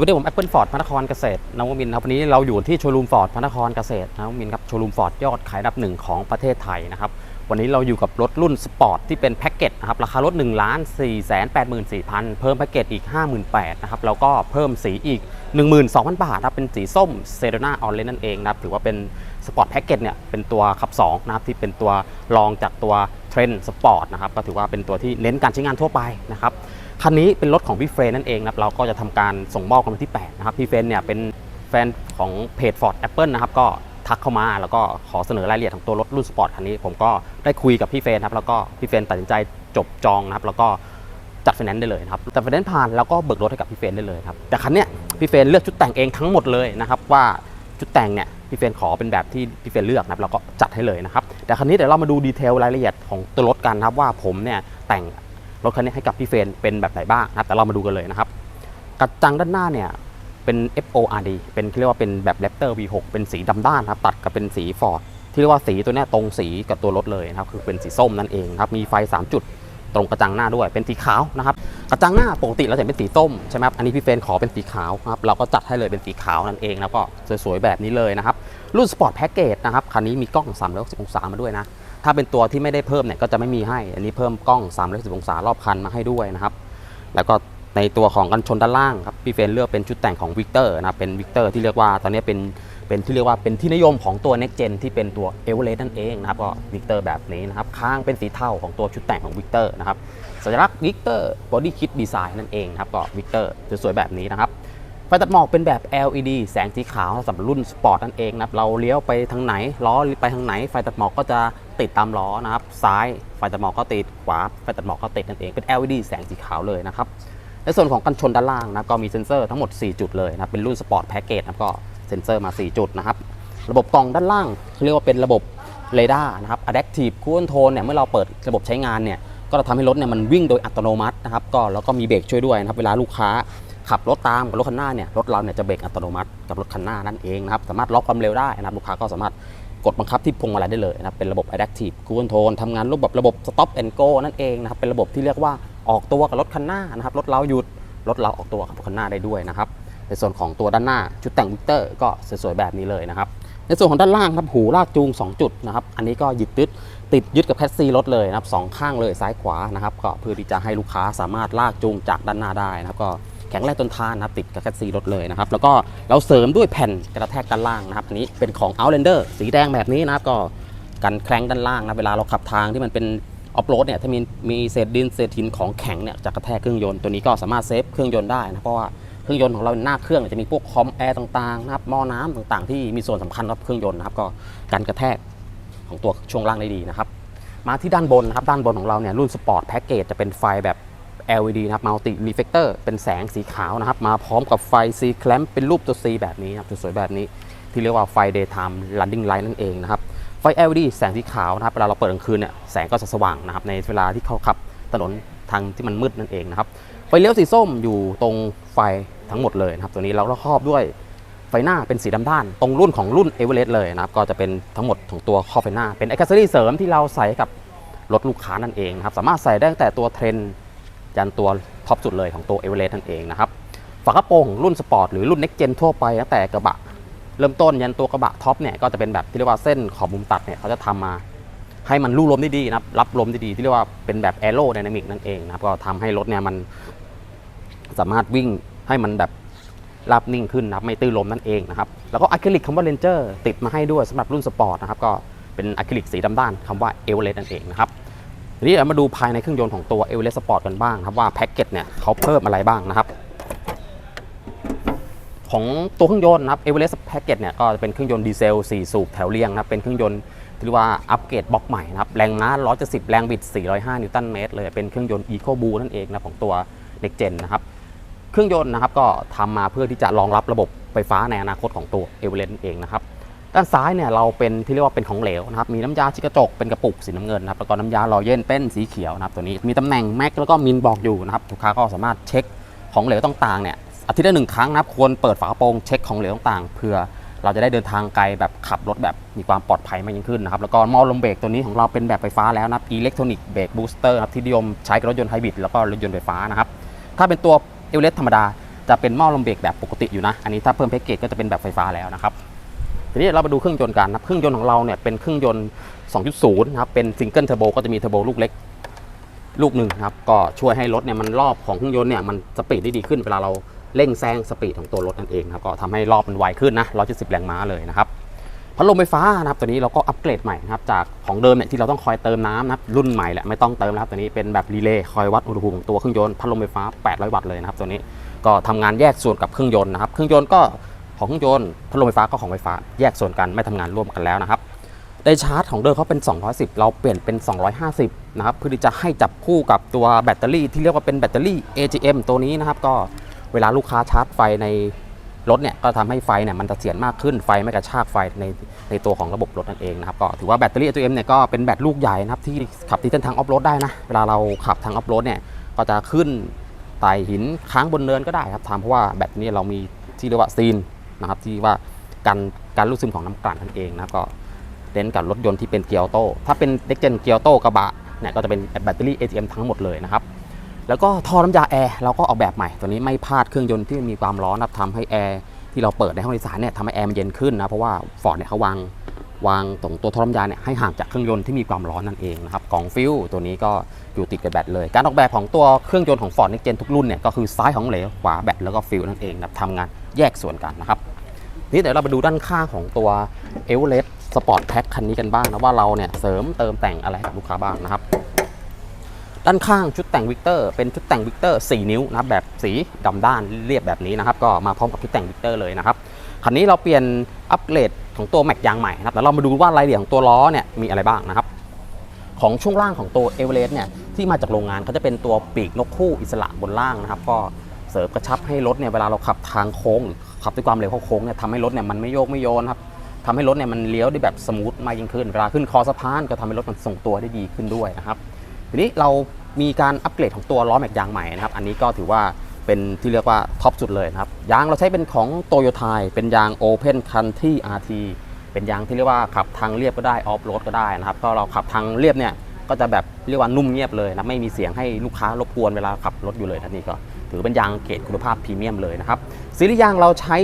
สวัสดีผมแอปเปิลฟอร์ดพระนครเกษตรนวมินครับวันนี้เราอยู่ที่โชว์รูมฟอร์ดพระนครเกษตรนวมินครับโชว์รูมฟอร์ดยอดขายอันดับหนึ่งของประเทศไทยนะครับวันนี้เราอยู่กับรถรุ่นสปอร์ตที่เป็นแพ็กเกจนะครับราคารถ1 4 8 4 0 0 0 เพิ่มแพ็กเกจอีก 58,000นะครับแล้วก็เพิ่มสีอีก 12,000 บาทครับเป็นสีส้มเซเรนาออเรนนั่นเองนะครับถือว่าเป็นสปอร์ตแพ็กเกจเนี่ยเป็นตัวขับ2นะครับที่เป็นตัวรองจากตัวเทรนด์สปอร์ตนะครับก็ถือว่าเป็นตัวที่เน้นการใช้งานทั่วไปนะครับ คันนี้เป็นรถของพี่เฟรนนั่นเองนะครับเราก็จะทำการส่งมอบกันวันที่8นะครับพี่เฟรนเนี่ยเป็นแฟนของเพจ Ford Apple นะครับก็ทักเข้ามาแล้วก็ขอเสนอรายละเอียดของตัวรถรุ่นสปอร์ตคันนี้ ผมก็ได้คุยกับพี่เฟรนครับแล้วก็พี่เฟรนตัดสินใจจบจองนะครับแล้วก็จัดไฟแนนซ์ได้เลยครับจัดไฟแนนซ์ผ่านแล้วก็เบิกรถให้กับพี่เฟรนได้เลยครับแต่คันเนี้ยพี่เฟรนเลือกชุดแต่งเองทั้งหมดเลยนะครับว่าชุดแต่งเนี่ยพี่เฟรนขอเป็นแบบที่พี่เฟรนเลือกนะครับเราก็จัดให้เลยนะครับแต่คันนี้เดี๋ยวเรามาดูดีเทลรายละเอียดของตัวรถกันนะครับว่าผมเนี่ยแต่ง รถคันนี้ให้กับพี่เฟนเป็นแบบไหนบ้างนะแต่เรามาดูกันเลยนะครับกระจังด้านหน้าเนี่ยเป็น FORD เป็นเรียกว่าเป็นแบบ Raptor V6 เป็นสีดำด้านครับตัดกับเป็นสีฟอร์ดที่เรียกว่าสีตัวนี้ตรงสีกับตัวรถเลยนะครับคือเป็นสีส้มนั่นเองครับมีไฟ 3 จุดตรงกระจังหน้าด้วยเป็นสีขาวนะครับกระจังหน้าปกติเราจะเห็นเป็นสีส้มใช่ไหมครับอันนี้พี่เฟนขอเป็นสีขาวครับเราก็จัดให้เลยเป็นสีขาวนั่นเองแล้วก็สวยๆแบบนี้เลยนะครับรุ่นสปอร์ตแพ็กเกจนะครับคันนี้มีกล้อง360องศามาด้วยนะ ถ้าเป็นตัวที่ไม่ได้เพิ่มเนี่ยก็จะไม่มีให้ อันนี้เพิ่มกล้อง 360 องศารอบคันมาให้ด้วยนะครับ แล้วก็ในตัวของกันชนด้านล่างครับพี่เฟรนเลือกเป็นชุดแต่งของวิกเตอร์นะเป็นวิกเตอร์ที่เรียกว่าตอนนี้เป็นเป็นที่เรียกว่าเป็นที่นิยมของตัว Next Gen ที่เป็นตัวเอเวอเรสต์นั่นเองนะครับก็วิกเตอร์แบบนี้นะครับข้างเป็นสีเทาของตัวชุดแต่งของวิกเตอร์นะครับสัญลักษณ์วิกเตอร์บอดี้คิดดีไซน์นั่นเองนะครับก็วิกเตอร์สวยๆแบบนี้นะครับไฟตัดหมอกเป็นแบบ LED แสงสีขาวสำหรับรุ่นสปอร์ตนั่นเองนะครับเราเลี้ยวไปทางไหนล้อไปทางไหนไฟตัดหมอกก็จะ ติดตามล้อนะครับ ซ้ายไฟตัดหมอกก็ติด ขวาไฟตัดหมอกก็ติดนั่นเองเป็น LED แสงสีขาวเลยนะครับ ในส่วนของกันชนด้านล่างนะก็มีเซ็นเซอร์ทั้งหมด 4 จุดเลยนะเป็นรุ่นสปอร์ตแพ็กเกจนะก็เซ็นเซอร์มา 4 จุดนะครับ ระบบกล่องด้านล่างเขาเรียกว่าเป็นระบบเรดาร์นะครับ Adaptive Cruise Control เนี่ยเมื่อเราเปิดระบบใช้งานเนี่ยก็จะทำให้รถเนี่ยมันวิ่งโดยอัตโนมัตินะครับก็แล้วก็มีเบรกช่วยด้วยนะครับเวลาลูกค้าขับรถตามกับรถคันหน้าเนี่ยรถเราเนี่ยจะเบรกอัตโนมัติกับรถคันหน้านั่นเองนะครับสามารถล็อกความเร็วได้นะครับลูกค้าก็สามารถ กดบังคับที่พวงมาลัยได้เลยนะครับเป็นระบบ Adaptive Cruise Control ทำงานรูปแบบระบบ Stop and Go นั่นเองนะครับเป็นระบบที่เรียกว่าออกตัวกับรถคันหน้านะครับรถเราหยุดรถเราออกตัวกับคันหน้าได้ด้วยนะครับในส่วนของตัวด้านหน้าชุดแต่งวิกเตอร์ก็สวยๆแบบนี้เลยนะครับในส่วนของด้านล่างครับหูลากจูง 2 จุดนะครับอันนี้ก็ยึดติดติดยึดกับแคสซีรถเลยนะครับสองข้างเลยซ้ายขวานะครับก็เพื่อที่จะให้ลูกค้าสามารถลากจูงจากด้านหน้าได้นะครับก็ แข็งแรงทนทานนะครับติดกับแคสซีรถเลยนะครับแล้วก็เราเสริมด้วยแผ่นกระแทกด้านล่างนะครับอันนี้เป็นของ Outlander สีแดงแบบนี้นะครับก็กันแคลงด้านล่างนะเวลาเราขับทางที่มันเป็นออฟโรดเนี่ยถ้ามีมีเศษดินเศษหินของแข็งเนี่ยจะกระแทกเครื่องยนต์ตัวนี้ก็สามารถเซฟเครื่องยนต์ได้นะเพราะว่าเครื่องยนต์ของเราหน้าเครื่องจะมีพวกคอมแอร์ต่างๆนะครับหม้อน้ำต่างๆ ที่มีส่วนสำคัญกับเครื่องยนต์นะครับก็การกระแทกของตัวช่วงล่างได้ดีนะครับมาที่ด้านบนนะครับด้านบนของเราเนี่ยรุ่นสปอร์ตแพ็กเกจจะเป็นไฟแบบ LED นะครับมัลติรีเฟกเตอร์เป็นแสงสีขาวนะครับ มาพร้อมกับไฟ C clamp เป็นรูปตัว C แบบนี้นะครับสวยๆแบบนี้ ที่เรียกว่าไฟ daytime running light นั่นเองนะครับ ไฟ LED แสงสีขาวนะครับ เวลาเราเปิดกลางคืนเนี่ย แสงก็จะสว่างนะครับ ในเวลาที่เขาขับถนนทางที่มันมืดนั่นเองนะครับ ไฟเลี้ยวสีส้มอยู่ตรงไฟทั้งหมดเลยนะครับ ตัวนี้เราครอบด้วยไฟหน้าเป็นสีดำด้าน ตรงรุ่นของรุ่นเอเวอเรสต์เลยนะครับ ก็จะเป็นทั้งหมดของตัวครอบไฟหน้า เป็นอ c เซอรี่เสริมที่เราใส่กับรถลูกค้านั่นเองนะครับ สามารถใส่ได้ตั้งแต่ตัวเทรน ยันตัวท็อปสุดเลยของตัวเอเวอเรสต์นั่นเองนะครับฝากระโปรงรุ่นสปอร์ตหรือรุ่น Next Gen ทั่วไปตั้งแต่กระบะ เริ่มต้นยันตัวกระบะท็อปเนี่ยก็จะเป็นแบบที่เรียกว่าเส้นขอบมุมตัดเนี่ยเขาจะทำมาให้มันลู่ลมได้ดีนะครับรับลมได้ดีที่เรียกว่าเป็นแบบแอโร d y นามิกนั่นเองนะครับก็ทำให้รถเนี่ยมันสามารถวิ่งให้มันแบบราบนิ่งขึ้นนะครับไม่ตื้นลมนั่นเองนะครับแล้วก็อะคริลิกคำว่าเลนเจอร์ติดมาให้ด้วยสำหรับรุ่นสปอร์ตนะครับก็เป็นอะคริลิกสีดำด้านคำว่าเอเวอเรสต์นั่นเองนะครับ ทีนี้เรามาดูภายในเครื่องยนต์ของตัวเอเวอเรสต์สปอร์ตกันบ้างครับว่าแพ็กเกจเนี่ยเขาเพิ่มอะไรบ้างนะครับ ของตัวเครื่องยนต์นะครับ Everest Package เนี่ยก็จะเป็นเครื่องยนต์ดีเซล 4 สูบแถวเรียงนะครับเป็นเครื่องยนต์ที่เรียกว่าอัปเกรดบล็อกใหม่นะครับแรงม้า170 แรงบิด 405 นิวตันเมตรเลยเป็นเครื่องยนต์ Eco Boost นั่นเองนะของตัว Next Gen นะครับเครื่องยนต์นะครับก็ทำมาเพื่อที่จะรองรับระบบไฟฟ้าในอนาคตของตัว Everest เองนะครับ ด้านซ้ายเนี่ยเราเป็นที่เรียกว่าเป็นของเหลวนะครับ มีน้ำยาชิกระจกเป็นกระปุกสีน้ำเงินนะครับ แล้วก็น้ำยาล่อเย็นเป็นสีเขียวนะครับตัวนี้ มีตำแหน่งแม็กแล้วก็มินบอกอยู่นะครับ ลูกค้าก็สามารถเช็คของเหลวต่างๆเนี่ยอาทิตย์ละหนึ่งครั้งนะครับ ควรเปิดฝากระโปรงเช็คของเหลวต่างๆ เพื่อเราจะได้เดินทางไกลแบบขับรถแบบมีความปลอดภัยมากยิ่งขึ้นนะครับ แล้วก็มอลมเบรกตัวนี้ของเราเป็นแบบไฟฟ้าแล้วนะครับอิเล็กทรอนิกส์เบรกบูสเตอร์ครับที่นิยมใช้กับรถยนต์ไฮบริดแล้วก็รถยนต์ไฟฟ้านะครับ ถ้าเป็นตัวเอเวอเรสธรรมดาจะเป็นมอลมเบรกแบบปกติอยู่นะ อันนี้ถ้าเพิ่มแพ็กเกจก็จะเป็นแบบไฟฟ้าแล้วนะครับ ทีนี้เรามาดูเครื่องยนต์กันนะครับเครื่องยนต์ของเราเนี่ยเป็นเครื่องยนต์ 2.0 นะครับเป็นซิงเกิลเทอร์โบก็จะมีเทอร์โบลูกเล็กลูกหนึ่งนะครับก็ช่วยให้รถเนี่ยมันรอบของเครื่องยนต์เนี่ยมันสปีดได้ดีขึ้นเวลาเราเร่งแซงสปีดของตัวรถนั่นเองนะครับก็ทำให้รอบมันไวขึ้นนะ170แรงม้าเลยนะครับพัดลมไฟฟ้านะครับตัวนี้เราก็อัปเกรดใหม่นะครับจากของเดิมเนี่ยที่เราต้องคอยเติมน้ำนะครับรุ่นใหม่แหละไม่ต้องเติมแล้วครับตัวนี้เป็นแบบรีเลย์คอยวัดอุณหภูมิของตัวเครื่องยนต์พัดลมไฟฟ้า 800 วัตต์เลยนะครับตัวนี้ก็ทำงานแยกส่วนกับเครื่องยนต์นะครับเครื่องยนต์ก็ ของเครื่องยนต์พัดลมไฟฟ้าก็ของไฟฟ้า แยกส่วนกันไม่ทำงานร่วมกันแล้วนะครับไดชาร์จของเดิมเขาเป็น 210 เราเปลี่ยนเป็น 250 นะครับเพื่อที่จะให้จับคู่กับตัวแบตเตอรี่ที่เรียกว่าเป็นแบตเตอรี่ AGM ตัวนี้นะครับ ก็เวลาลูกค้าชาร์จไฟในรถเนี่ยก็ทำให้ไฟเนี่ยมันจะเสียรมากขึ้นไฟไม่กระชากไฟในในตัวของระบบรถนั่นเองนะครับก็ถือว่าแบตเตอรี่ ATM เนี่ยก็เป็นแบตลูกใหญ่นะครับที่ขับที่เส้นทางออฟโรดได้นะเวลาเราขับทางออฟโรดเนี่ยก็จะขึ้นไต่หินค้างบนเนินก็ได้ครับทำเพราะว่าแบตนี้เรามีที่เรียกว่าซีน นะครับที่ว่าการการรูดซึมของน้ำกลั่นนั่นเองนะก็เน้นกับรถยนต์ที่เป็นเกียร์ออโต้ถ้าเป็นเด็กเจนเกียร์ออโต้กระบะเนี่ยก็จะเป็นแบตเตอรี่ ATM ทั้งหมดเลยนะครับแล้วก็ท่อน้ำยาแอร์เราก็ออกแบบใหม่ ตัวนี้ไม่พลาดเครื่องยนต์ที่มีความร้อนนะทำให้แอร์ที่เราเปิดในห้องโดยสารเนี่ยทำให้แอร์มันเย็นขึ้นนะเพราะว่าฟอร์ดเนี่ยเขาวางวางตรงตัวท่อน้ำยาเนี่ยให้ห่างจากเครื่องยนต์ที่มีความร้อนนั่นเองนะครับกล่องฟิวตัวนี้ก็อยู่ติดกับแบตเลย การออกแบบของตัวเครื่องยนต์ของ Ford Next Gen ทุกรุ่นเนี่ยก็คือซ้ายของเหลวขวาแบตแล้วก็ฟิวนั่นเองนะครับทำงานแยกส่วนกันนะครับ นี่เดี๋ยวเราไปดูด้านข้างของตัว e v e r e s t Sport Pack คันนี้กันบ้างนะว่าเราเนี่ยเสริมเติมแต่งอะไรให้กับลูกค้าบ้างนะครับ ด้านข้างชุดแต่งวิกเตอร์เป็นชุดแต่งวิกเตอร์4นิ้วนะครับแบบสีดำด้านเรียบแบบนี้นะครับ ก็มาพร้อมกับชุดแต่งวิกเตอร์เลยนะครับคันนี้เราเปลี่ยนอัปเกรดของตัวแม็กยางใหม่นะครับแล้วเรามาดูว่ารายละเอียดของตัวล้อเนี่ยมีอะไรบ้างนะครับของช่วงล่างของตัวเอเวอเรสต์เนี่ยที่มาจากโรงงานเขาจะเป็นตัวปีกนกคู่อิสระบนล่างนะครับ ก็เสริมกระชับให้รถเนี่ยเวลาเราขับทางโค้งหรือ ขับด้วยความเร็วเขาโค้งเนี่ยทำให้รถเนี่ยมันไม่โยกไม่โยนครับทำให้รถเนี่ยมันเลี้ยวได้แบบสมูทมากยิ่งขึ้นเวลาขึ้นคอสะพานก็ทำให้รถมันทรงตัวได้ดีขึ้นด้วยนะครับทีนี้เรามีการอัปเกรดของตัวล้อแม็กยางใหม่นะครับ อันนี้ก็ถือว่าเป็นที่เรียกว่าท็อปสุดเลยนะครับ ยางเราใช้เป็นของโตโยต้าเป็นยาง Open Country RT เป็นยางที่เรียกว่าขับทางเรียบก็ได้ออฟโรดก็ได้นะครับ ก็เราขับทางเรียบเนี่ยก็จะแบบเรียกว่านุ่มเงียบเลยนะไม่มีเสียงให้ลูกค้ารบกวนเวลาขับรถอยู่เลยทันนี้ก็ ถือเป็นยางเกรดคุณภาพพรีเมียมเลยนะครับซีรีส์ยางเราใช้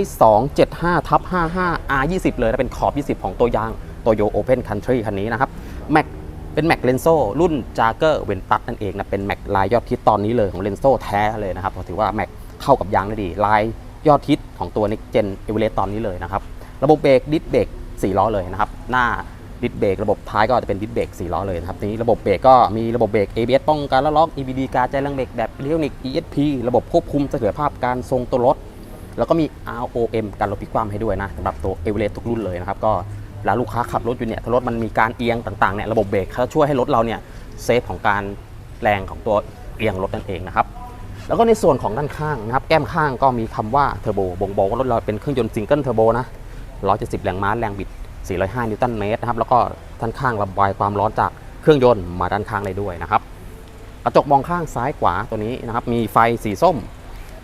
275ทับ55 R20 เลยนะเป็นขอบ 20 ของตัวยางโตโย Open Country คันนี้นะครับแม็กเป็นแม็กเลนโซรุ่นจา g เกอร์เวนตัสนั่นเองนะเป็นแม็กลายยอดฮิตตอนนี้เลยของเลนโซแท้เลยนะครับถือว่าแม็กเข้ากับยางได้ดีลายยอดฮิตของตัว Next Gen e v e r e s t ตอนนี้เลยนะครับระบบเบรกดิสเบรก4ล้อเลยนะครับหน้า ดิสเบรกระบบท้ายก็จะเป็นดิสเบรก4ล้อเลยนะครับนี้ระบบเบรกก็มีระบบเบรก ABS ป้องกันและล็อก EBD การใจแรงเบรกแบบอิเล็กทรอนิกส์ ESP ระบบควบคุมเสถียรภาพการทรงตัวรถ แล้วก็มี ROM การลดพลิกคว่ำให้ด้วยนะสำหรับตัว e v e r e s t ทุกรุ่นเลยนะครับก็เวลาลูกค้าขับรถอยู่เนี่ยถ้ารถมันมีการเอียงต่างๆเนี่ยระบบเบรกเขาช่วยให้รถเราเนี่ยเซฟของการแรงของตัวเอียงรถนั่นเองนะครับแล้วก็ในส่วนของด้านข้างนะครับแก้มข้างก็มีคำว่าเทอร์โบบ่งบอกว่ารถเราเป็นเครื่องยนต์ซิงเกิลเทอร์โบนะ170แรงม้าแรงบิด 405 นิวตันเมตรนะครับแล้วก็ด้านข้างระบายความร้อนจากเครื่องยนต์มาด้านข้างได้ด้วยนะครับกระจกมองข้างซ้ายขวาตัวนี้นะครับมีไฟสีส้ม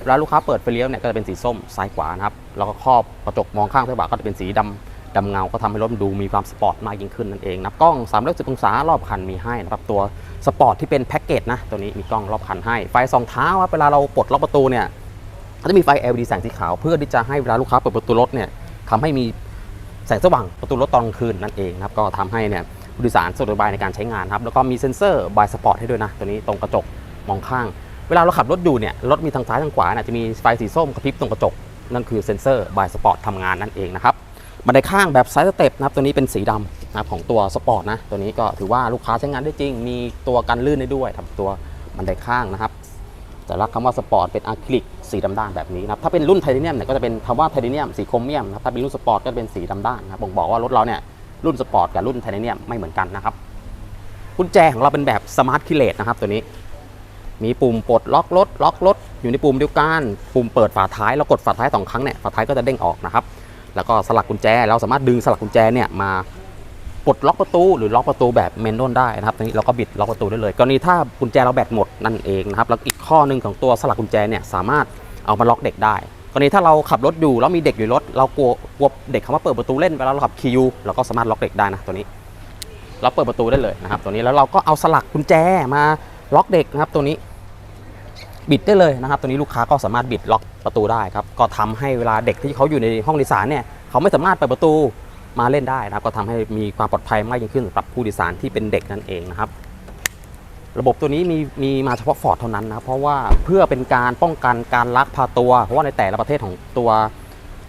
เวลาลูกค้าเปิดไฟเลี้ยวเนี่ยก็จะเป็นสีส้มซ้ายขวานะครับแล้วก็ครอบกระจกมองข้างซ้ายขวาก็จะเป็นสีดำดำเงาก็ทำให้รถดูมีความสปอร์ตมากยิ่งขึ้นนั่นเองนะกล้อง360องศารอบคันมีให้นะครับตัวสปอร์ตที่เป็นแพ็กเกจนะตัวนี้มีกล้องรอบคันให้ ไฟสองเท้าครับเวลาเราปลดล็อกประตูเนี่ยก็จะมีไฟ LED แสงสีขาวเพื่อที่จะให้เวลาลูกค้าเปิดประตูรถเนี่ยทำให้มี แสงสว่างประตูรถตอนกลางคืนนั่นเองนะครับก็ทำให้เนี่ยผู้โดยสารสะดวกสบายในการใช้งานครับแล้วก็มีเซ็นเซอร์บายสปอร์ตให้ด้วยนะ ตัวนี้ตรงกระจกมองข้าง เวลาเราขับรถอยู่เนี่ยรถมีทางซ้ายทางขวานะจะมีไฟสีส้มกระพริบตรงกระจก นั่นคือเซ็นเซอร์บายสปอร์ตทำงานนั่นเองนะครับบันไดข้างแบบไซส์สเต็ปนะครับตัวนี้เป็นสีดำนะครับของตัวสปอร์ตนะตัวนี้ก็ถือว่าลูกค้าใช้งานได้จริง มีตัวกันลื่นได้ด้วยทำตัวบันไดข้างนะครับ แต่ละคำว่าสปอร์ตเป็นอะคริลิกสีดำด้านแบบนี้นะครับถ้าเป็นรุ่นไทเทเนียมเนี่ยก็จะเป็นคำว่าไทเทเนียมสีโครเมียมนะครับถ้าเป็นรุ่นสปอร์ตก็เป็นสีดำด้านนะครับบ่งบอกว่ารถเราเนี่ยรุ่นสปอร์ตกับรุ่นไทเทเนียมไม่เหมือนกันนะครับกุญแจของเราเป็นแบบสมาร์ทคิเลตนะครับตัวนี้ มีปุ่มปลดล็อกรถล็อกรถอยู่ในปุ่มเดียวกันปุ่มเปิดฝาท้ายเรากดฝาท้ายสองครั้งเนี่ยฝาท้ายก็จะเด้งออกนะครับแล้วก็สลักกุญแจเราสามารถดึงสลักกุญแจเนี่ยมา ปลดล็อกประตูหรือล็อกประตูแบบเมนนวลได้นะครับทีนี้เราก็บิดล็อกประตูได้เลยกรณีถ้ากุญแจเราแบตหมดนั่นเองนะครับแล้วอีกข้อหนึ่งของตัวสลักกุญแจเนี่ยสามารถเอามาล็อกเด็กได้กรณีถ้าเราขับรถอยู่แล้วมีเด็กอยู่รถ เรากลัวกลัวเด็กเขามาเปิดประตูเล่นเวลาเราขับคิวเราก็สามารถล็อกเด็กได้นะตัวนี้ เราเปิดประตูได้เลยนะครับ ตัวนี้แล้วเราก็เอาสลักกุญแจมาล็อกเด็กนะครับ ตัวนี้บิดได้เลยนะครับ ตัวนี้ลูกค้าก็สามารถบิดล็อกประตูได้ครับก็ทำให้เวลาเด็กที่เขาอยู่ในห้องดยสารเนี่ยเขาไม่สามารถเปิดประตู มาเล่นได้นะครับ ก็ทำให้มีความปลอดภัยมากยิ่งขึ้นสำหรับผู้โดยสารที่เป็นเด็กนั่นเองนะครับ ระบบตัวนี้มีมีมาเฉพาะฟอร์ดเท่านั้นนะเพราะว่าเพื่อเป็นการป้องกันการลักพาตัว เพราะว่าในแต่ละประเทศของตัว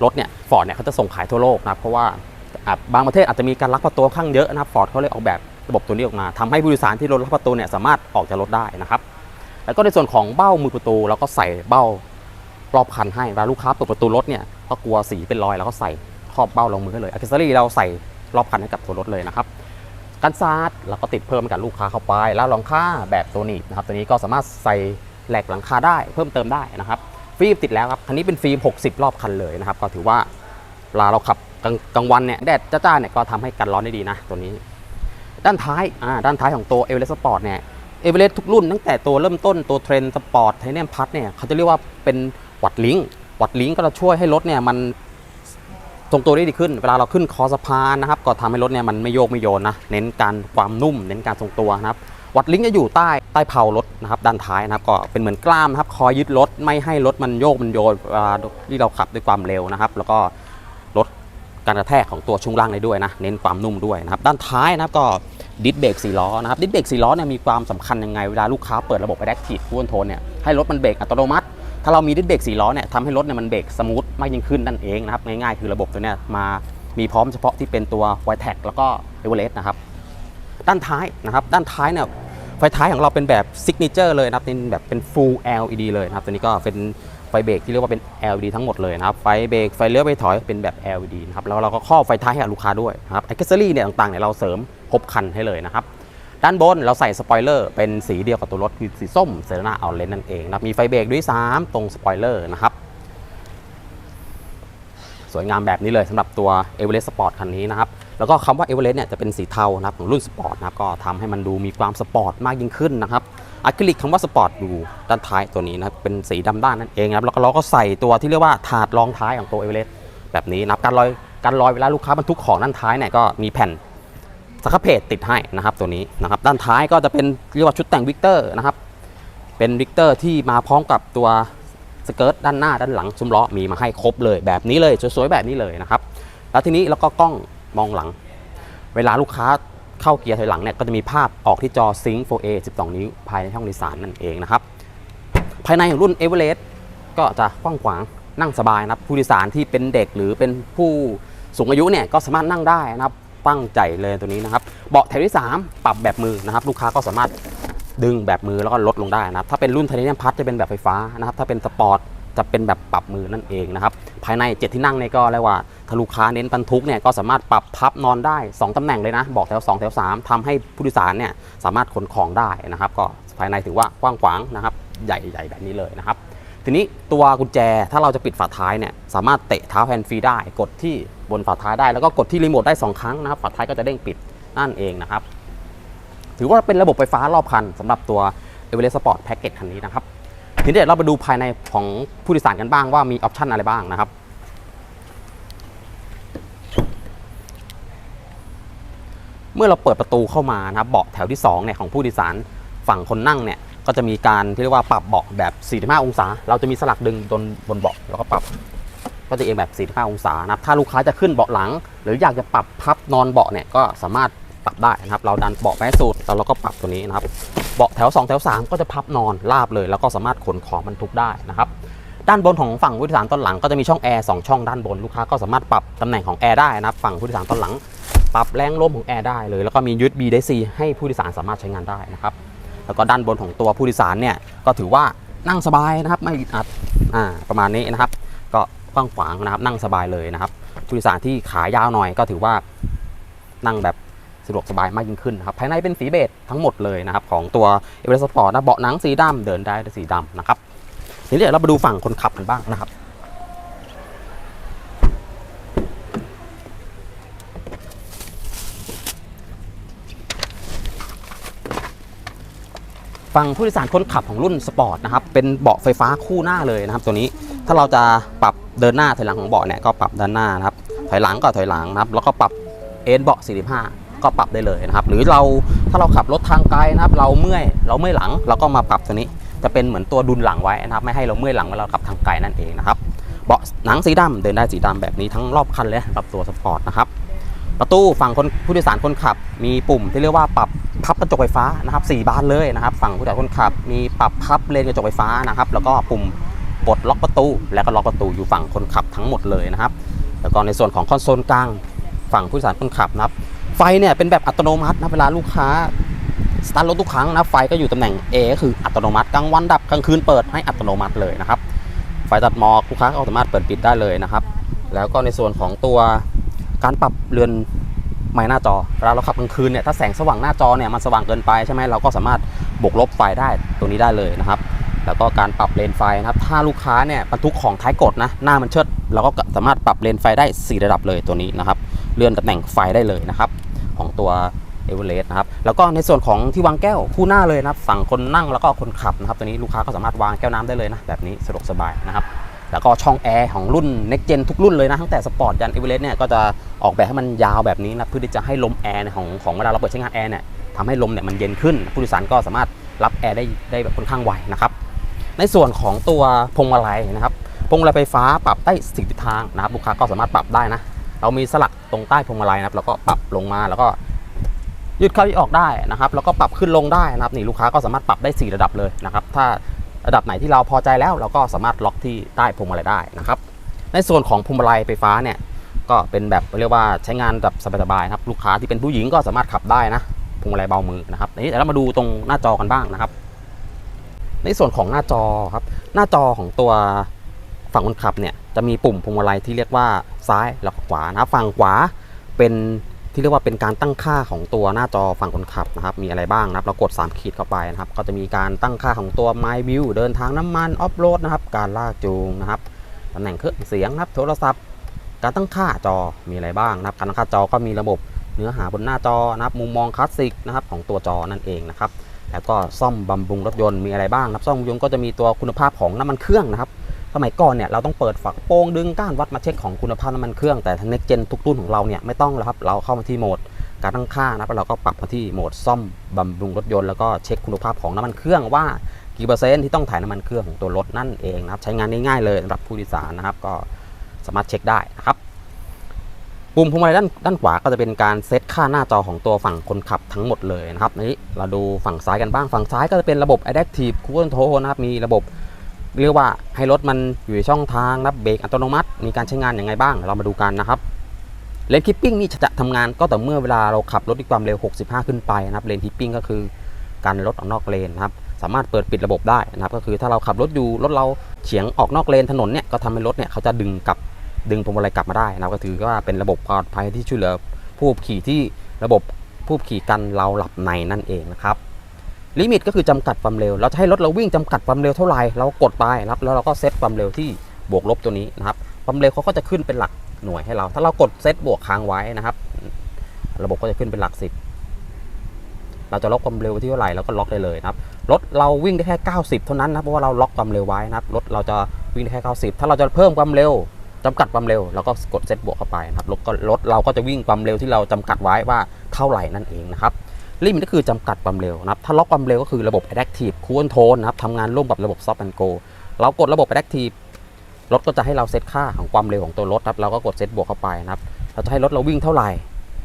รถเนี่ยฟอร์ดเนี่ยเขาจะส่งขายทั่วโลกนะเพราะว่าบางประเทศอาจจะมีการลักพาตัวข้างเยอะนะฟอร์ดเขาเลยออกแบบระบบตัวนี้ออกมาทำให้ผู้โดยสารที่รถลักพาตัวเนี่ยสามารถออกจากรถได้นะครับ แล้วก็ในส่วนของเบ้ามือประตูเราก็ใส่เบ้ารอบคันให้เวลาลูกค้าเปิดประตูรถเนี่ยก็กลัวสีเป็นรอยเราก็ใส่ ครอบเบ้าลงมือเลยอัซเซอรี่เราใส่รอบคันให้กับตัวรถเลยนะครับกันซาดเราก็ติดเพิ่มกับลูกค้าเข้าไป แล้วหลังคาแบบตัวนี้นะครับตัวนี้ก็สามารถใส่แหลกหลังคาได้เพิ่มเติมได้นะครับฟิล์มติดแล้วครับคันนี้เป็นฟิล์ม 60 รอบคันเลยนะครับก็ถือว่าเวลาเราขับกลางกลางวันเนี่ยแดดจ้าๆเนี่ยก็ทำให้กันร้อนได้ดีนะตัวนี้ ด้านท้ายอ่าด้านท้ายของตัวเอเวอเรสต์สปอร์ตเนี่ยเอเวอเรสต์ทุกรุ่นตั้งแต่ตัวเริ่มต้นตัวเทรนสปอร์ตไทเนียมพัทเนี่ยเขาจะเรียกว่าเป็นวัดลิงก์วัดลิงก์ก็จะช่วยให้รถเนี่ยมัน รงตัวได้ดีขึ้น เวลาเราขึ้นคอสะพานนะครับ ก็ทำให้รถเนี่ยมันไม่โยกไม่โยนนะ เน้นการความนุ่ม เน้นการทรงตัวนะครับ วัดลิงก์จะอยู่ใต้ใต้เพารถนะครับ ด้านท้ายนะครับ ก็เป็นเหมือนกล้ามนะครับ คอยยึดรถไม่ให้รถมันโยกมันโยนเวลาที่เราขับด้วยความเร็วนะครับ แล้วก็ลดการกระแทกของตัวช่วงล่างได้ด้วยนะ เน้นความนุ่มด้วยนะครับ ด้านท้ายนะครับก็ดิสเบรก4ล้อนะครับ ดิสเบรก4ล้อเนี่ยมีความสำคัญยังไง เวลาลูกค้าเปิดระบบ Adaptive Cruise Control เนี่ย ให้รถมันเบรกอัตโนมัติ ถ้าเรามีดิสเบรก4ล้อเนี่ยทำให้รถเนี่ยมันเบรกสมูทมากยิ่งขึ้นนั่นเองนะครับง่ายๆ คือระบบตัวเนี้ยมามีพร้อมเฉพาะที่เป็นตัว w i t e t แล้วก็ e v e r e s t นะครับด้านท้ายนะครับด้านท้ายเนี่ยไฟท้ายของเราเป็นแบบซิกเนเจอร์เลยนะครับเป็นแบบเป็น full LED เลยนะครับตัวนี้ก็เป็นไฟเบรกที่เรียกว่าเป็น LED ทั้งหมดเลยนะครับไฟเบรกไฟเลี้ยวไฟถอยเป็นแบบ LED นะครับแล้วเราก็ครอบไฟท้ายให้กับลูกค้าด้วยนะครับอ็กเซอรี่เนี่ยต่างๆเนี่ยเราเสริมครบคันให้เลยนะครับ ด้านบนเราใส่สปอยเลอร์เป็นสีเดียวกับตัวรถคือสีส้มเซเลนาเอาเลนนั่นเองนะมีไฟเบรกด้วย 3 ตรงสปอยเลอร์นะครับ สวยงามแบบนี้เลยสำหรับตัว e v e r e s t Sport คันนี้นะครับ แล้วก็คำว่า e v e r e s t เนี่ยจะเป็นสีเทานะครับของรุ่นสปอร์ตนะครับก็ทำให้มันดูมีความสปอร์ตมากยิ่งขึ้นนะครับอะคริลิกคำว่าสปอร์ตอยู่ด้านท้ายตัวนี้นะครับเป็นสีดำด้านนั่นเองนะครับแล้วก็เราก็ใส่ตัวที่เรียกว่าถาดรองท้ายของตัว e v e r e s t แบบนี้นะครับการลอยการลอยเวลาลูกค้าบรรทุกของด้านท้ายเนี่ยก็มีแผ่น สครับเพจติดให้นะครับตัวนี้นะครับด้านท้ายก็จะเป็นเรียกว่าชุดแต่งวิกเตอร์นะครับเป็นวิกเตอร์ที่มาพร้อมกับตัวสเกิร์ตด้านหน้าด้านหลังซุ้มล้อมีมาให้ครบเลยแบบนี้เลยสวยๆแบบนี้เลยนะครับแล้วทีนี้แล้วก็กล้องมองหลัง เวลาลูกค้าเข้าเกียร์ถอยหลังเนี่ยก็จะมีภาพออกที่จอ Sync 4A 12 นิ้วภายในช่องโดยสารนั่นเองนะครับภายในของรุ่น e v e r e s t ก็จะกว้างขวางนั่งสบายนะครับผู้โดยสารที่เป็นเด็กหรือเป็นผู้สูงอายุเนี่ยก็สามารถนั่งได้นะครับ ตั้งใจเลยตัวนี้นะครับ เบาะแถวที่ 3 ปรับแบบมือนะครับ ลูกค้าก็สามารถดึงแบบมือแล้วก็ลดลงได้นะครับ ถ้าเป็นรุ่นไทเทเนียมพัทจะเป็นแบบไฟฟ้านะครับ ถ้าเป็นสปอร์ตจะเป็นแบบปรับมือนั่นเองนะครับ ภายใน 7 ที่นั่งเนี่ยก็เรียกว่าถ้าลูกค้าเน้นบรรทุกเนี่ยก็สามารถปรับพับนอนได้ 2ตำแหน่งเลยนะเบอกแถว 2 แถว 3ทำให้ผู้โดยสารเนี่ยสามารถขนของได้นะครับ ก็ภายในถือว่ากว้างขวางนะครับ ใหญ่ๆแบบนี้เลยนะครับ ทีนี้ตัวกุญแจถ้าเราจะปิดฝาท้ายเนี่ยสามารถเตะเท้าแฮนด์ฟรีได้ กดที่บนฝาท้ายได้แล้วก็กดที่รีโมทได้2ครั้งนะครับฝาท้ายก็จะเด้งปิดนั่นเองนะครับ ถือว่าเป็นระบบไฟฟ้ารอบคันสำหรับตัว e v e r e s t Sport Package คันนี้นะครับทีนี้เดี๋ยวเราไปดูภายในของผู้โดยสารกันบ้างว่ามีออปชันอะไรบ้างนะครับเมื่อเราเปิดประตูเข้ามานะครับเบาะแถวที่2เนี่ยของผู้โดยสารฝั่งคนนั่งเนี่ย ก็จะมีการที่เรียกว่าปรับเบาะแบบ 45 องศา เราจะมีสลักดึงบนบนเบาะแล้วก็ปรับ ก็จะเองแบบ 45 องศานะครับ ถ้าลูกค้าจะขึ้นเบาะหลัง หรืออยากจะปรับพับนอนเบาะเนี่ยก็สามารถปรับได้นะครับ เราดันเบาะไปสุดแล้วเราก็ปรับตัวนี้นะครับ เบาะแถว 2 แถว 3 ก็จะพับนอนราบเลย แล้วก็สามารถขนของบรรทุกได้นะครับ ด้านบนของฝั่งผู้โดยสารตอนหลังก็จะมีช่องแอร์สองช่องด้านบน ลูกค้าก็สามารถปรับตำแหน่งของแอร์ได้นะครับ ฝั่งผู้โดยสารตอนหลัง ปรับแรงลมของแอร์ได้เลย แล้วก็มี USB Type C ให้ผู้โดยสารสามารถใช้งานได้นะครับ แล้วก็ด้านบนของตัวผู้โดยสารเนี่ยก็ถือว่านั่งสบายนะครับไม่อึดอัดอ่าประมาณนี้นะครับ ก็กว้างขวางนะครับนั่งสบายเลยนะครับ ผู้โดยสารที่ขายาวหน่อยก็ถือว่านั่งแบบสะดวกสบายมากยิ่งขึ้นครับภายในเป็นสีเบจทั้งหมดเลยนะครับของตัวเอเวอเรสต์สปอร์ตนะเบาะหนังสีดำเดินได้สีดำนะครับทีนี้เดี๋ยวเรามาดูฝั่งคนขับกันบ้างนะครับ ฝั่งผู้โดยสารคนขับของรุ่นสปอร์ตนะครับเป็นเบาะไฟฟ้าคู่หน้าเลยนะครับ ตัวนี้ถ้าเราจะปรับเดินหน้าถอยหลังของเบาะเนี่ยก็ปรับด้านหน้านะครับถอยหลังก็ถอยหลังนะครับ แล้วก็ปรับเอนเบาะ 45 ก็ปรับได้เลยนะครับ หรือเราถ้าเราขับรถทางไกลนะครับ เราเมื่อยเราเมื่อยหลังเราก็มาปรับตัวนี้ จะเป็นเหมือนตัวดุลหลังไว้นะครับ ไม่ให้เราเมื่อยหลังเวลาเราขับทางไกลนั่นเองนะครับเบาะหนังสีดำเดินได้สีดำแบบนี้ทั้งรอบคันเลยสำหรับตัวสปอร์ตนะครับ ประตูฝั่งคนผู้โดยสารคนขับ มีปุ่มที่เรียกว่าปรับพับกระจกไฟฟ้านะครับสี่บานเลยนะครับ ฝั่งผู้โดยสารคนขับ มีปรับพับเลนกระจกไฟฟ้านะครับ แล้วก็ปุ่มปลดล็อกประตู และก็ล็อกประตูอยู่ฝั่งคนขับทั้งหมดเลยนะครับ แล้วก็ในส่วนของคอนโซลกลางฝั่งผู้โดยสารคนขับนะครับ ไฟเนี่ยเป็นแบบอัตโนมัตินะเวลาลูกค้าสตาร์ทรถทุกครั้งนะไฟก็อยู่ตำแหน่ง A ก็คืออัตโนมัติกลางวันดับกลางคืนเปิดให้อัตโนมัติเลยนะครับ ไฟตัดหมอกลูกค้าก็สามารถเปิดปิดได้เลยนะครับ แล้วก็ในส่วนของตัว การปรับเรือนไม้หน้าจอเวลาเราขับกลางคืนเนี่ยถ้าแสงสว่างหน้าจอเนี่ยมันสว่างเกินไปใช่ไหมเราก็สามารถบวกลบไฟได้ตัวนี้ได้เลยนะครับ แล้วก็การปรับเลนไฟนะครับ ถ้าลูกค้าเนี่ยบรรทุกของท้ายกดนะหน้ามันเชิดเราก็สามารถปรับเลนไฟได้ 4 ระดับเลยตัวนี้นะครับเลื่อนตำแหน่งไฟได้เลยนะครับ ของตัวเอเวอเรสต์นะครับแล้วก็ในส่วนของที่วางแก้วคู่หน้าเลยนะครับฝั่งคนนั่งแล้วก็คนขับนะครับตัวนี้ลูกค้าก็สามารถวางแก้วน้ำได้เลยนะแบบนี้สะดวกสบายนะครับ แล้วก็ช่องแอร์ของรุ่น Next Gen ทุกรุ่นเลยนะ ตั้งแต่สปอร์ตยันเอเวอเรสต์เนี่ยก็จะออกแบบให้มันยาวแบบนี้นะเพื่อที่จะให้ลมแอร์ของของเวลาเราเปิดใช้งานแอร์เนี่ยทำให้ลมเนี่ยมันเย็นขึ้น ผู้โดยสารก็สามารถรับแอร์ได้ได้แบบค่อนข้างไวนะครับในส่วนของตัวพวงมาลัยนะครับพวงมาลัยไฟฟ้าปรับได้สี่ทิศทางนะครับลูกค้าก็สามารถปรับได้นะ เรามีสลักตรงใต้พวงมาลัยนะครับแล้วก็ปรับลงมาแล้วก็ยืดเข้ายืดออกได้นะครับ แล้วก็ปรับขึ้นลงได้นะครับนี่ลูกค้าก็สามารถปรับได้ 4 ระดับเลยนะครับ ถ้า ระดับไหนที่เราพอใจแล้วเราก็สามารถล็อกที่ใต้พวงมาลัยได้นะครับ ในส่วนของพวงมาลัยไฟฟ้าเนี่ยก็เป็นแบบเรียกว่าใช้งานแบบสบายๆครับลูกค้าที่เป็นผู้หญิงก็สามารถขับได้นะพวงมาลัยเบามือนะครับทีนี้เดี๋ยวเรามาดูตรงหน้าจอกันบ้างนะครับ ในส่วนของหน้าจอครับหน้าจอของตัวฝั่งคนขับเนี่ยจะมีปุ่มพวงมาลัยที่เรียกว่าซ้ายแล้วก็ขวานะฝั่งขวาเป็น ที่เรียกว่าเป็นการตั้งค่าของตัวหน้าจอฝั่งคนขับนะครับมีอะไรบ้างนะครับเรากด 3 ขีดเข้าไปนะครับก็จะมีการตั้งค่าของตัว My View เดินทางน้ำมันออฟโรดนะครับการลากจูงนะครับตำแหน่งเครื่องเสียงนะครับโทรศัพท์ การตั้งค่าจอมีอะไรบ้างนะครับการตั้งค่าจอก็มีระบบเนื้อหาบนหน้าจอนะครับมุมมองคลาสสิกนะครับของตัวจอนั่นเองนะครับแล้วก็ซ่อมบำรุงรถยนต์มีอะไรบ้างนะครับซ่อมรถยนต์ก็จะมีตัวคุณภาพของน้ำมันเครื่องนะครับ สมัยก่อนเนี่ยเราต้องเปิดฝากโปรงดึงก้านวัดมาเช็คของคุณภาพน้ำมันเครื่องแต่ทั้ง next gen ทุกรุ่นของเราเนี่ยไม่ต้องแล้วครับเราเข้ามาที่โหมดการตั้งค่านะครับแล้วเราก็ปรับมาที่โหมดซ่อมบำรุงรถยนต์แล้วก็เช็คคุณภาพของน้ำมันเครื่องว่ากี่เปอร์เซ็นต์ที่ต้องถ่ายน้ำมันเครื่องของตัวรถนั่นเองนะครับใช้งานง่ายๆเลยสำหรับผู้โดยสารนะครับก็สามารถเช็คได้นะครับปุ่มพวงมาลัยด้านด้านขวาก็จะเป็นการเซตค่าหน้าจอของตัวฝั่งคนขับทั้งหมดเลยนะครับนี้เราดูฝั่งซ้ายกันบ้างฝั่งซ้ายก็จะเป็นระบบ Adaptive Cruise Control นะครับมีระบบ เรียกว่าให้รถมันอยู่ในช่องทางนะครับเบรกอัตโนมัติ มีการใช้งานอยังไงบ้าง เรามาดูกันนะครับเลนคิปปิ้งนี่จะทำงานก็ต่อเมื่อเวลาเราขับรถด้วยความเร็ว 65 ขึ้นไปนะครับเลนคิปปิ้งก็คือการลดออกนอกเลนนะครับสามารถเปิดปิดระบบได้นะครับ ก็คือถ้าเราขับรถอยู่รถเราเฉียงออกนอกเลนถนนเนี่ยก็ทำให้รถเนี่ยเขาจะดึงกลับดึงพวงมาลัยกลับมาได้นะครับก็ถือว่าเป็นระบบปลอดภัยที่ช่วยเหลือผู้ขี่ที่ระบบผู้ขี่กันเราหลับในนั่นเองนะครับ ลิมิตก็คือจำกัดความเร็ว เราจะให้รถเราวิ่งจำกัดความเร็วเท่าไหร่เรากดไปนะครับแล้วเราก็เซตความเร็วที่บวกลบตัวนี้นะครับความเร็วเขาก็จะขึ้นเป็นหลักหน่วยให้เรา ถ้าเรากดเซตบวกค้างไว้นะครับ ระบบก็จะขึ้นเป็นหลักสิบเราจะล็อกความเร็วที่เท่าไหร่เราก็ล็อกได้เลยนะครับรถเราวิ่งได้แค่ 90 เท่านั้นนะเพราะว่าเราล็อกความเร็วไว้นะครับรถเราจะวิ่งได้แค่ 90 ถ้าเราจะเพิ่มความเร็วจำกัดความเร็วเราก็กดเซตบวกเข้าไปนะครับรถก็รถเราก็จะวิ่งความเร็วที่เราจำกัดไว้ว่าเท่าไหร่นั่นเองนะครับ ลิมิตก็คือจำกัดความเร็วนะครับถ้าล็อกความเร็วก็คือระบบ Adaptive Cruise Control นะครับทำงานร่วมกับระบบ Stop and Go เรากดระบบ Adaptive รถก็จะให้เราเซตค่าของความเร็วของตัวรถครับเราก็กดเซตบวกเข้าไปนะครับเราจะให้รถเราวิ่งเท่าไหร่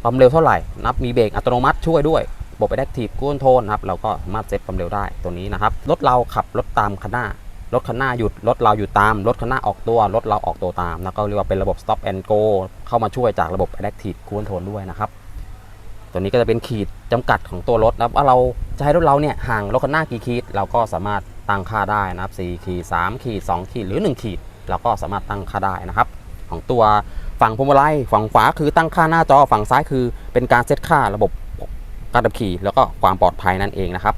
ความเร็วเท่าไหร่นะครับมีเบรกอัตโนมัติช่วยด้วยระบบ Adaptive Cruise Control นะครับเราก็สามารถเซตความเร็วได้ตัวนี้นะครับรถเราขับรถตามคันหน้ารถคันหน้าหยุดรถเราหยุดตามรถคันหน้าออกตัวรถเราออกตัวตามแล้วก็เรียกว่าเป็นระบบ Stop and Go เข้ามาช่วยจากระบบ Adaptive Cruise Control ด้วยนะครับ ตัวนี้ก็จะเป็นขีดจำกัดของตัวรถนะครับว่าเราจะให้รถเราเนี่ยห่างรถคันหน้ากี่ขีด เราก็สามารถตั้งค่าได้นะครับ4ขีด3ขีด2ขีดหรือ 1 ขีด เราก็สามารถตั้งค่าได้นะครับ ของตัวฝั่งพวงมาลัยฝั่งขวาคือตั้งค่าหน้าจอฝั่งซ้ายคือเป็นการเซตค่าระบบการขับขี่ แล้วก็ความปลอดภัยนั่นเองนะครับ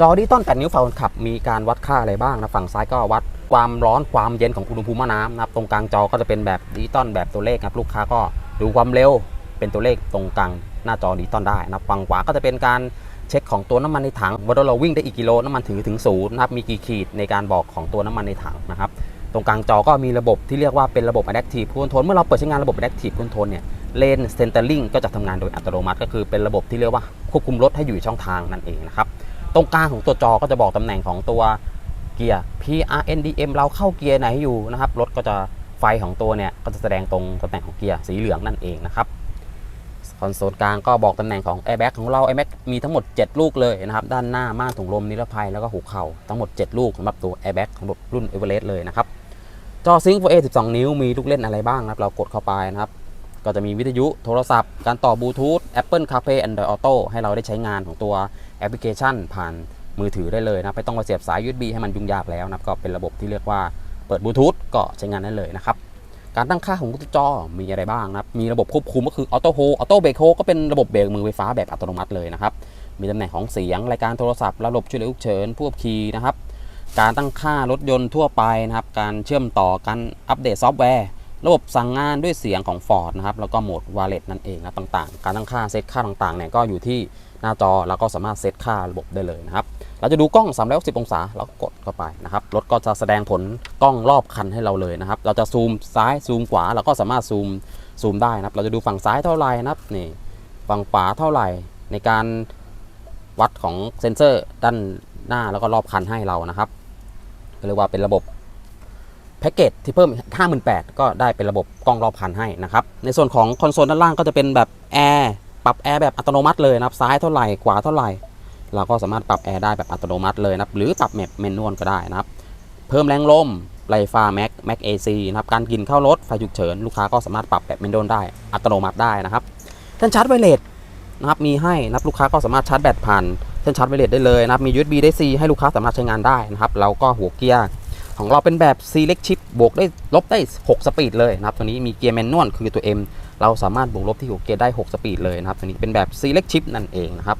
จอดิจิตอล8นิ้วฝั่งคนขับมีการวัดค่าอะไรบ้างนะฝั่งซ้ายก็วัดความร้อนความเย็นของอุณหภูมิน้ำนะครับตรงกลางจอก็จะเป็นแบบดิจิตอลแบบตัวเลขครับลูกค้าก็ดูความเร็ว เป็นตัวเลขตรงกลางหน้าจอดิจิตอลได้นะครับฝั่งขวาก็จะเป็นการเช็คของตัวน้ำมันในถังว่าเราวิ่งได้อีกกิโลน้ำมันถือถึงศูนย์นะครับมีกี่ขีดในการบอกของตัวน้ำมันในถังนะครับตรงกลางจอก็มีระบบที่เรียกว่าเป็นระบบ Adaptive Cruise Control เมื่อเราเปิดใช้งานระบบ Adaptive Cruise Control เนี่ยเลน Centering ก็จะทำงานโดยอัตโนมัติ ก็คือเป็นระบบที่เรียกว่าควบคุมรถให้อยู่ช่องทางนั่นเองนะครับตรงกลางของตัวจอก็จะบอกตำแหน่งของตัวเกียร์ PRNDM เราเข้าเกียร์ไหนอยู่นะครับรถก็จะไฟของตัวเนี่ยก็จะแสดงตรงตำแหน่งของเกียร์สีเหลืองนั่นเองนะครับ อนโซลกลางก็บอกตำแหน่งของ Airbag ของเรา Airbag มีทั้งหมด 7 ลูกเลยนะครับด้านหน้าม่านถุงลมนิรภัยแล้วก็หูเข่าทั้งหมด 7 ลูกสำหรับตัว Airbag ของรุ่น Everest เลยนะครับจอซิงค์ 4A 12 นิ้วมีลูกเล่นอะไรบ้างนะครับเรากดเข้าไปนะครับก็จะมีวิทยุโทรศัพท์ การต่อบลูทูธ Apple CarPlay Android Auto ให้เราได้ใช้งานของตัวแอปพลิเคชัน ผ่านมือถือได้เลยนะไม่ต้องมาเสียบสาย USB ให้มันยุ่งยากแล้วนะครับก็เป็นระบบที่เรียกว่าเปิดบลูทูธก็ใช้งานได้เลยนะครับ การตั้งค่าของตัวจอมีอะไรบ้างนะครับ มีระบบควบคุมก็คือออโต้โฮออโต้เบรกโฮก็เป็นระบบเบรกมือไฟฟ้าแบบอัตโนมัติเลยนะครับ มีตำแหน่งของเสียง รายการโทรศัพท์ ระบบช่วยเหลือฉุกเฉินผู้ขับขี่นะครับ การตั้งค่ารถยนต์ทั่วไปนะครับ การเชื่อมต่อ การอัปเดตซอฟต์แวร์ ระบบสั่งงานด้วยเสียงของ Ford นะครับ แล้วก็โหมด Wallet นั่นเองนะต่างๆ การตั้งค่าเซตค่าต่างๆเนี่ยก็อยู่ที่ หน้าจอแล้วก็สามารถเซตค่าระบบได้เลยนะครับเราจะดูกล้อง360องศาแล้วกดเข้าไปนะครับรถก็จะแสดงผลกล้องรอบคันให้เราเลยนะครับ เราจะซูมซ้ายซูมขวาเราก็สามารถซูมซูมได้นะครับเราจะดูฝั่งซ้ายเท่าไหร่นะครับนี่ฝั่งขวาเท่าไหร่ในการวัดของเซ็นเซอร์ด้านหน้าแล้วก็รอบคันให้เรานะครับเรียกว่าเป็นระบบแพ็กเกจที่เพิ่ม 58,000 ก็ได้เป็นระบบกล้องรอบคันให้นะครับ ในส่วนของคอนโซลด้านล่างก็จะเป็นแบบแอร์ ปรับแอร์แบบอัตโนมัติเลยนะครับซ้ายเท่าไหร่ขวาเท่าไหร่ เราก็สามารถปรับแอร์ได้แบบอัตโนมัติเลยนะครับหรือปรับแมปเมนวลก็ได้นะครับ เพิ่มแรงลมไลฟ้าแม็กแม็กเอซีนะครับการกินเข้ารถไฟฉุกเฉินลูกค้าก็สามารถปรับแบบเมนวลได้อัตโนมัติได้นะครับเส้นชาร์จไวเลสนะครับมีให้นะครับลูกค้าก็สามารถชาร์จแบตผ่านเส้นชาร์จไวเลสได้เลยนะครับมี USB ได้ C ให้ลูกค้าสามารถใช้งานได้นะครับแล้วก็หัวเกียร์ ของเราเป็นแบบ Select Shift บวกได้ลบได้ 6 สปีดเลยนะครับตัวนี้มีเกียร์แมนนวลคือตัว M เราสามารถบวกลบที่หัวเกียร์ได้ 6 สปีดเลยนะครับตัวนี้เป็นแบบ Select Shift นั่นเองนะครับ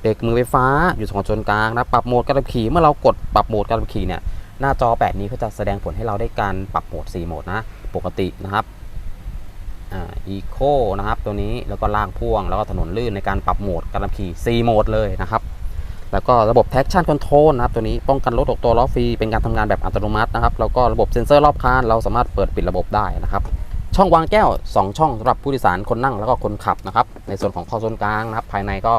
เบรกมือไฟฟ้าอยู่สองส่วนกลางนะปรับโหมดการขับขี่เมื่อเรากดปรับโหมดการขับขี่เนี่ยหน้าจอแปดนี้ก็จะแสดงผลให้เราได้การปรับโหมด 4 โหมดนะปกตินะครับอ่าอีโคนะครับตัวนี้แล้วก็ล่ากพ่วงแล้วก็ถนนลื่นในการปรับโหมดการขับขี่ 4 โหมดเลยนะครับ แล้วก็ระบบ traction control นะครับตัวนี้ป้องกันรถตกตัวล้อฟรีเป็นการทำงานแบบอัตโนมัตินะครับแล้วก็ระบบเซ็นเซอร์รอบคันเราสามารถเปิดปิดระบบได้นะครับช่องวางแก้ว 2 ช่องสำหรับผู้โดยสารคนนั่งแล้วก็คนขับนะครับในส่วนของคอนโซลกลางนะครับภายในก็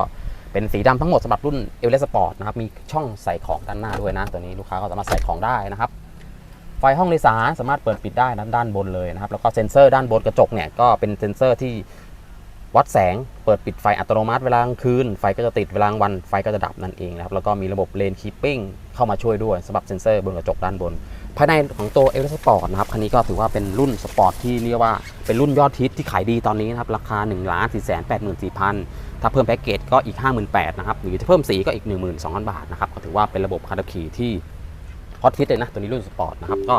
เป็นสีดำทั้งหมดสำหรับรุ่น e v e r e s t Sport นะครับมีช่องใส่ของด้านหน้าด้วยนะ ตัวนี้ลูกค้าก็สามารถใส่ของได้นะครับไฟห้องโดยสารสามารถเปิดปิดได้ด้านด้านบนเลยนะครับแล้วก็เซ็นเซอร์ด้านบนกระจกเนี่ยก็เป็นเซ็นเซอร์ที่ วัดแสงเปิดปิดไฟอัตโนมัติเวลากลางคืน ไฟก็จะติดเวลากลางวันไฟก็จะดับนั่นเองนะครับแล้วก็มีระบบเลนคีปปิ้งเข้ามาช่วยด้วยสำหรับเซ็นเซอร์บนกระจกด้านบน ภายในของตัว e v e r e s t Sport นะครับคันนี้ก็ถือว่าเป็นรุ่นสปอร์ตที่เรียกว่าเป็นรุ่นยอดฮิตที่ขายดีตอนนี้นะครับราคา1 4 8 4 0 0 0ถ้าเพิ่มแพ็กเกจก็อีก 58,000นะครับหรือจะเพิ่มสีก็อีก 12,000 บาทนะครับก็ถือว่าเป็นระบบคาร์ดขี่ที่ฮอตฮิตเลยนะตัวนี้รุ่นสปอร์ตนะครับก็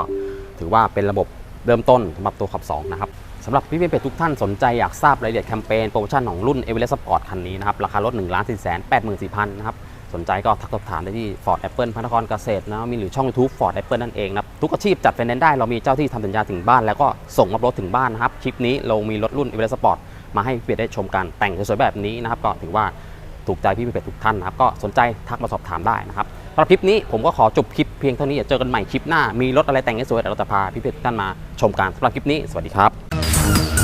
ถือว่าเป็นระบบเริ่มต้นสำหรับตัวขับ2นะครับ สำหรับพี่เป็นเป็ดทุกท่านสนใจอยากทราบรายละเอียดแคมเปญโปรโมชั่นของรุ่น e v e r e s t Sport คันนี้นะครับ ราคารถ1 4 8 4 0 0 0นะครับ สนใจก็ทักสอบถามได้ที่ Ford Apple พระนครเกษตรนะมีหรือช่อง YouTube Ford Apple นั่นเองนะครับ ทุกอาชีพจัดไฟแนนซ์ได้เรามีเจ้าที่ทำสัญญาถึงบ้าน แล้วก็ส่งรับรถถึงบ้านนะครับคลิปนี้เรามีรถรุ่น e v e r e s t Sport มาให้พี่เป็ดได้ชมกันแต่งสวยๆแบบนี้นะครับก็ถือว่าถูกใจพี่เป็ดทุกท่านนะครับก็สนใจทักมาสอบถามได้นะครับสำหรับคลิปนี้ผมก็ขอจบคลิปเพียงเท่านี้เจอกันใหม่คลิปหน้า มีรถอะไรแต่งให้สวยเดี๋ยวเราจะพาพี่เป็ดทุกท่านมาชมกันสำหรับคลิปนี้ สวัสดีครับ you.